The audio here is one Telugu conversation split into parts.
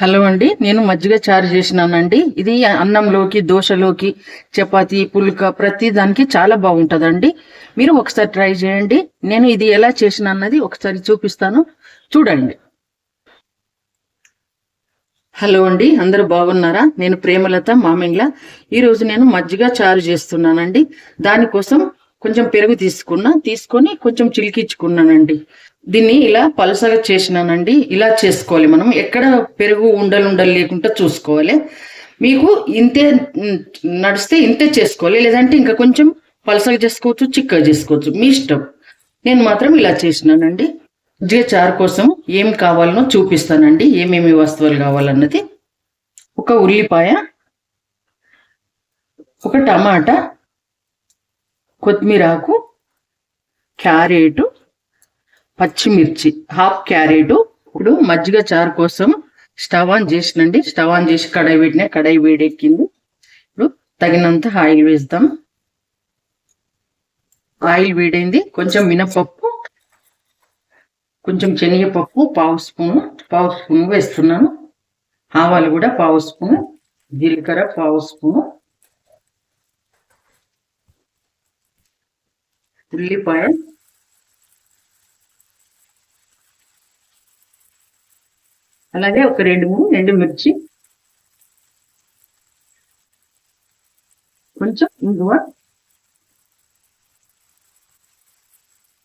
హలో అండి నేను మజ్జిగ చారు చేసినానండి. ఇది అన్నంలోకి దోశలోకి చపాతి పుల్క ప్రతి దానికి చాలా బాగుంటుందండి. మీరు ఒకసారి ట్రై చేయండి. నేను ఇది ఎలా చేసిన అన్నది ఒకసారి చూపిస్తాను. చూడండి. హలో అండి అందరూ బాగున్నారా? నేను ప్రేమలత మామింగ్ల ఈరోజు నేను మజ్జిగ చారు చేస్తున్నానండి. దానికోసం కొంచెం పెరుగు తీసుకున్నా తీసుకొని కొంచెం చిలికించుకున్నానండి. దీన్ని ఇలా పలసగా చేసినానండి. ఇలా చేసుకోవాలి మనం. ఎక్కడ పెరుగు ఉండలు ఉండలు లేకుండా చూసుకోవాలి. మీకు ఇంతే నడిస్తే ఇంతే చేసుకోవాలి. లేదంటే ఇంకా కొంచెం పలసగా చేసుకోవచ్చు చిక్కగా చేసుకోవచ్చు. మీ ఇష్టం. నేను మాత్రం ఇలా చేసినానండి. మజ్జిగ చారు కోసం ఏం కావాలనో చూపిస్తానండి. ఏమేమి వస్తువులు కావాలన్నది. ఒక ఉల్లిపాయ ఒక టమాటా కొత్తిమీర ఆకు క్యారెట్ పచ్చిమిర్చి హాఫ్ క్యారెట్ ఇప్పుడు మజ్జిగ చారు కోసం స్టవ్ ఆన్ చేసినండి. స్టవ్ ఆన్ చేసి కడాయి పెట్టిన కడాయి వేడెక్కింది. ఇప్పుడు తగినంత ఆయిల్ వేద్దాం. ఆయిల్ వేడైంది. కొంచెం మినపప్పు కొంచెం శనగపప్పు పావు స్పూన్ పావు స్పూన్ వేస్తున్నాను. ఆవాలు కూడా పావు స్పూన్ జీలకర్ర పావు స్పూన్ ఉల్లిపాయ అలాగే ఒక రెండు మూడు ఎండుమిర్చి కొంచెం ఇంగువ.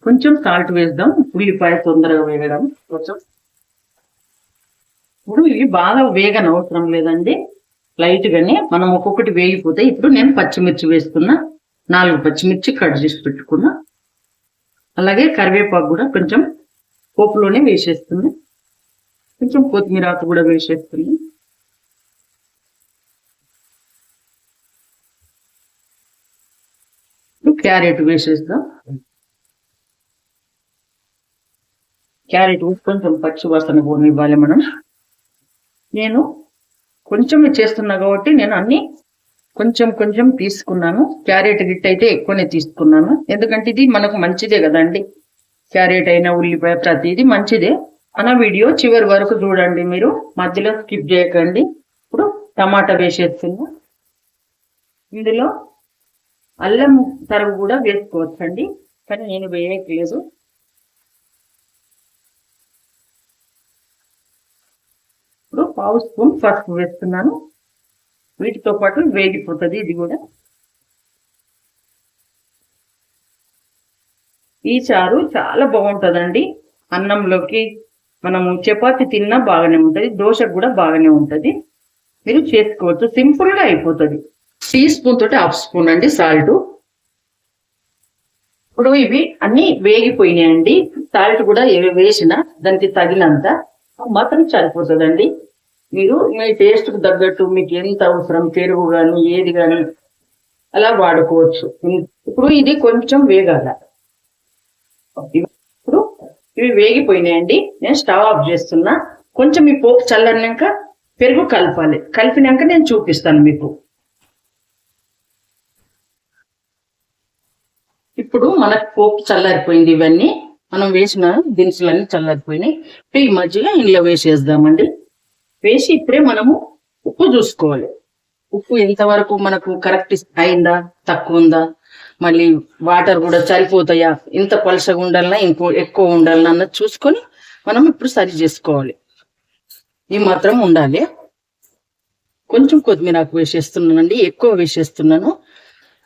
కొంచెం సాల్ట్ వేద్దాం. ఉల్లిపాయ తొందరగా వేగడం కొంచెం ఇప్పుడు ఇవి బాగా వేగన అవసరం లేదండి. లైట్గానే మనం ఒక్కొక్కటి వేగిపోతే ఇప్పుడు నేను పచ్చిమిర్చి వేసుకున్నా నాలుగు పచ్చిమిర్చి కట్ చేసి పెట్టుకున్నా. అలాగే కరివేపాకు కూడా కొంచెం పోపులోనే వేసేస్తుంది కొంచెం కొత్తిమీర ఆకు కూడా వేసేస్తుంది క్యారెట్ వేసేద్దాం క్యారెట్ కొంచెం పచ్చి వాసన పోనివ్వాలి మనం. నేను కొంచెమే చేస్తున్నా కాబట్టి నేను అన్ని కొంచెం కొంచెం తీసుకున్నాను. క్యారెట్ గిట్ అయితే ఎక్కువనే తీసుకున్నాను. ఎందుకంటే ఇది మనకు మంచిదే కదండి. క్యారెట్ అయినా ఉల్లిపాయ ప్రతిదీ మంచిదే. మన వీడియో చివరి వరకు చూడండి మీరు. మధ్యలో స్కిప్ చేయకండి. ఇప్పుడు టమాటా వేసేస్తున్నా. ఇందులో అల్లం తరుగు కూడా వేసుకోవచ్చండి. కానీ నేను వేయట్లేదు. ఇప్పుడు పావు స్పూన్ పసుపు వేస్తున్నాను. వీటితో పాటు వేగిపోతుంది ఇది కూడా. ఈ చారు చాలా బాగుంటుందండి. అన్నంలోకి మనము చపాతి తిన్నా బాగానే ఉంటుంది దోశకు కూడా బాగానే ఉంటుంది. మీరు చేసుకోవచ్చు సింపుల్గా అయిపోతుంది. టీ స్పూన్ తోటి హాఫ్ స్పూన్ అండి సాల్ట్. ఇప్పుడు ఇవి అన్ని వేగిపోయినాయండి. సాల్ట్ కూడా వేసిన దానికి తగినంత మాత్రం సరిపోతుందండి. మీరు మీ టేస్ట్కు తగ్గట్టు మీకు ఎంత అవసరం పెరుగు కానీ ఏది కానీ అలా వాడుకోవచ్చు. ఇప్పుడు ఇది కొంచెం వేగాల. ఇవి వేగిపోయినాయండి. నేను స్టవ్ ఆఫ్ చేస్తున్నా. కొంచెం ఈ పోపు చల్లన్నాక పెరుగు కలపాలి. కలిపినాక నేను చూపిస్తాను మీకు. ఇప్పుడు మనకు పోపు చల్లారిపోయింది ఇవన్నీ. మనం వేసిన దినుసులన్నీ చల్లారిపోయినాయి. ఇప్పుడు ఈ మజ్జిగ ఇంట్లో వేసేద్దామండి. వేసి ఇప్పుడే మనము ఉప్పు చూసుకోవాలి. ఉప్పు ఎంతవరకు మనకు కరెక్ట్ అయిందా? తక్కువ ఉందా? మళ్ళీ వాటర్ కూడా చలిపోతాయా ఇంత పలసగా ఉండాలన్నా ఇంకో ఎక్కువ ఉండాలన్నా అన్నది చూసుకొని మనం ఇప్పుడు సరి చేసుకోవాలి. ఈ మాత్రం ఉండాలి. కొంచెం కొత్తిమీర ఆకు వేసేస్తున్నానండి. ఎక్కువ వేసేస్తున్నాను.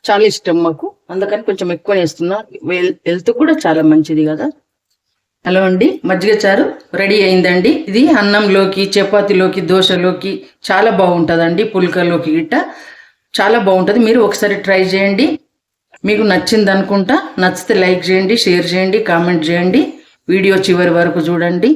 చాలా ఇష్టం మాకు. అందుకని కొంచెం ఎక్కువ వేస్తున్నా. హెల్త్ కూడా చాలా మంచిది కదా. హలో అండి. మజ్జిగ చారు రెడీ అయిందండి. ఇది అన్నంలోకి చపాతీలోకి దోశలోకి చాలా బాగుంటుందండి. పుల్కలోకి గిట్ట చాలా బాగుంటుంది. మీరు ఒకసారి ట్రై చేయండి. మీకు నచ్చింది అనుకుంటా నచ్చితే లైక్ చేయండి షేర్ చేయండి కామెంట్ చేయండి. వీడియో చివరి వరకు చూడండి.